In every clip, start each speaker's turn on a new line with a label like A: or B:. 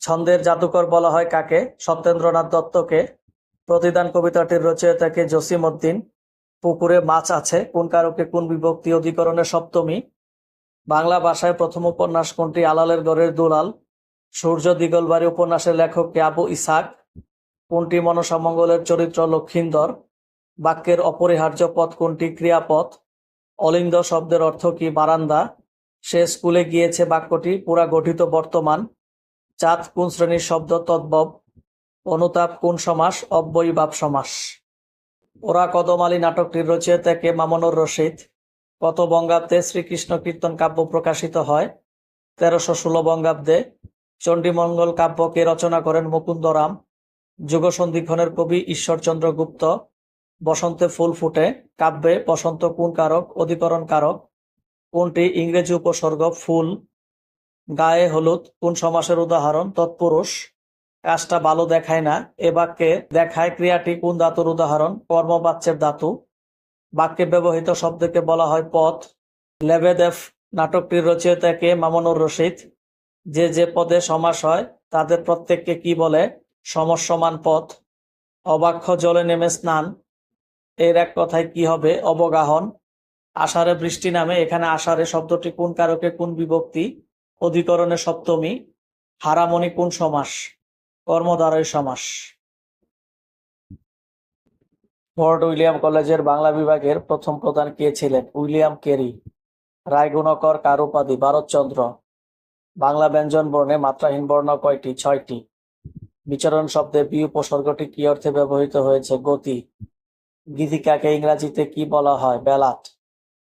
A: ছন্দের জাদুকর বলা হয় কাকে? সত্যেন্দ্রনাথ দত্তকে। প্রতিদান কবিতাটির রচয়িতাকে জসিম উদ্দিন। পুকুরে মাছ আছে। কোন কারকে কোন বিভক্তি অধিকরণের সপ্তমী? বাংলা ভাষায় প্রথম উপন্যাস কোনটি? আলালের গড়ের দুলাল। সূর্য দিগলবাড়ি উপন্যাসের লেখক কে? আবু ইসাক। কোনটি মনসামঙ্গলের চরিত্র লক্ষিন্দর? বাক্যের অপরিহার্য পথ কোনটি? ক্রিয়াপথ। অলিন্দ শব্দের অর্থ কি? বারান্দা। সে স্কুলে গিয়েছে বাক্যটি, পুরা গঠিত বর্তমান। চাঁদ কোন শ্রেণির শব্দ, তদ্ভব? অনুতাপ কোন সমাস? অব্যয়ীভাব সমাস। ওরা কদমালী নাটকটির রচয়িতা কে? মামুনুর রশিদ। কত বঙ্গাব্দে শ্রীকৃষ্ণ কীর্তন কাব্য প্রকাশিত হয়? তেরোশো ষোলো বঙ্গাব্দে চণ্ডীমঙ্গল কাব্যকে রচনা করেন মুকুন্দরাম যুগসন্ধিক্ষণের কবি ঈশ্বরচন্দ্র গুপ্ত। বসন্তে ফুল ফুটে। কাব্যে বসন্ত কোন কারক? অধিকরণ কারক। কোনটি ইংরেজি উপসর্গ? ফুল। গায়ে হলুদ, কোন সমাসের উদাহরণ? তৎপুরুষ। কাজটা ভালো দেখায় না, এ বাক্যে দেখায় ক্রিয়াটি কোন ধাতুর উদাহরণ? কর্মবাচ্যের ধাতু। বাক্যে ব্যবহৃত শব্দকে বলা হয় পথ। লেবেদেফ নাটকটির রচয়িতাকে মামুনুর রশিদ। যে যে পদে সমাস হয়, তাদের প্রত্যেককে কি বলে? সমসমান পথ। অবাক্ষ জলে নেমে স্নান। এর এক কথায় কি হবে? অবগাহন। আষাঢ়ে বৃষ্টি নামে, এখানে আষাঢ়ে শব্দটি কোন কারকে? কোন বিভক্তি? অধিকরণে সপ্তমী, হারামণি কোন সমাস কর্মদ্বারয় সমাস। ফোর্ট উইলিয়াম কলেজের বাংলা বিভাগের প্রথম প্রধান কে ছিলেন? উইলিয়াম কেরি, রায়গুণকর কার ভারতচন্দ্র। বাংলা ব্যঞ্জন বর্ণে মাত্রাহীন বর্ণ কয়টি? ছয়টি। বিচরণ শব্দে বি উপসর্গটি কি অর্থে ব্যবহৃত হয়েছে? গতি। গীতিকাকে ইংরাজিতে কি বলা হয়? বেলাট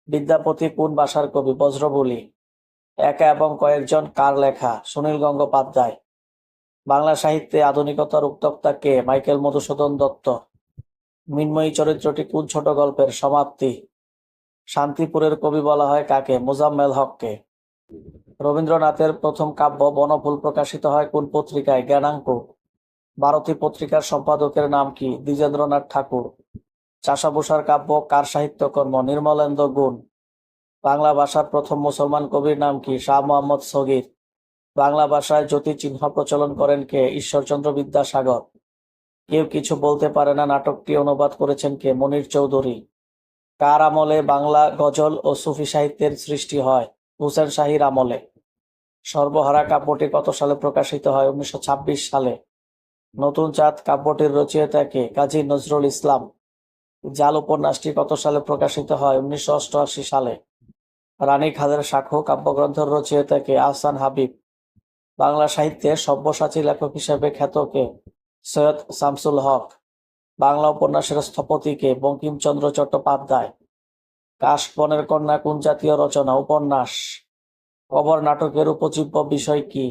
A: বিদ্যাপতি কোন ভাষার কবি? বজ্রবলি। একা এবং কয়েকজন কার লেখা? সুনীল গঙ্গোপাধ্যায়। বাংলা সাহিত্যে আধুনিকতার উদ্যোক্তা কে মাইকেল মধুসূদন দত্ত। মিনময়ী চরিত্রটি কোন ছোট গল্পের সমাপ্তি? শান্তিপুরের কবি বলা হয় কাকে? মোজাম্মেল হককে। রবীন্দ্রনাথের প্রথম কাব্য বনফুল প্রকাশিত হয় কোন পত্রিকায়? জ্ঞানাঙ্ক ভারতী পত্রিকার সম্পাদকের নাম কি? দ্বিজেন্দ্রনাথ ঠাকুর। চাষাভূষার কাব্য কার সাহিত্যকর্ম? নির্মলেন্দ্র গুণ। বাংলা ভাষার প্রথম মুসলমান কবির নাম কি? শাহ মোহাম্মদ সগির। বাংলা ভাষায় জ্যোতি চিহ্ন প্রচলন করেন কে? ঈশ্বরচন্দ্র বিদ্যাসাগর। কেউ কিছু বলতে পারে না, নাটকটি অনুবাদ করেছেন কে? মনির চৌধুরী। কার আমলে বাংলা গজল ও সুফি সাহিত্যের সৃষ্টি হয় হুসেন শাহির আমলে। সর্বহারা কাব্যটি কত সালে প্রকাশিত হয়? উনিশশো ছাব্বিশ সালে। নতুন চাঁদ কাব্যটির রচয়িতাকে কাজী নজরুল ইসলাম। জাল উপন্যাসটি কত সালে প্রকাশিত হয়? উনিশশো অষ্টআশি সালে। রানী খাদের শাখো কাব্যগ্রন্থের রচয়িতাকে আহসান হাবিব। বাংলা সাহিত্যে সব্যসাচী লেখক হিসেবে খ্যাতকে সৈয়দ শামসুল হক। বাংলা উপন্যাসের স্থপতিকে বঙ্কিমচন্দ্র চট্টোপাধ্যায়। কাশবনের কন্যা কোন জাতীয় রচনা, উপন্যাস? কবর নাটকের উপজীব্য বিষয় কি?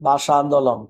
A: ভাষা আন্দোলন।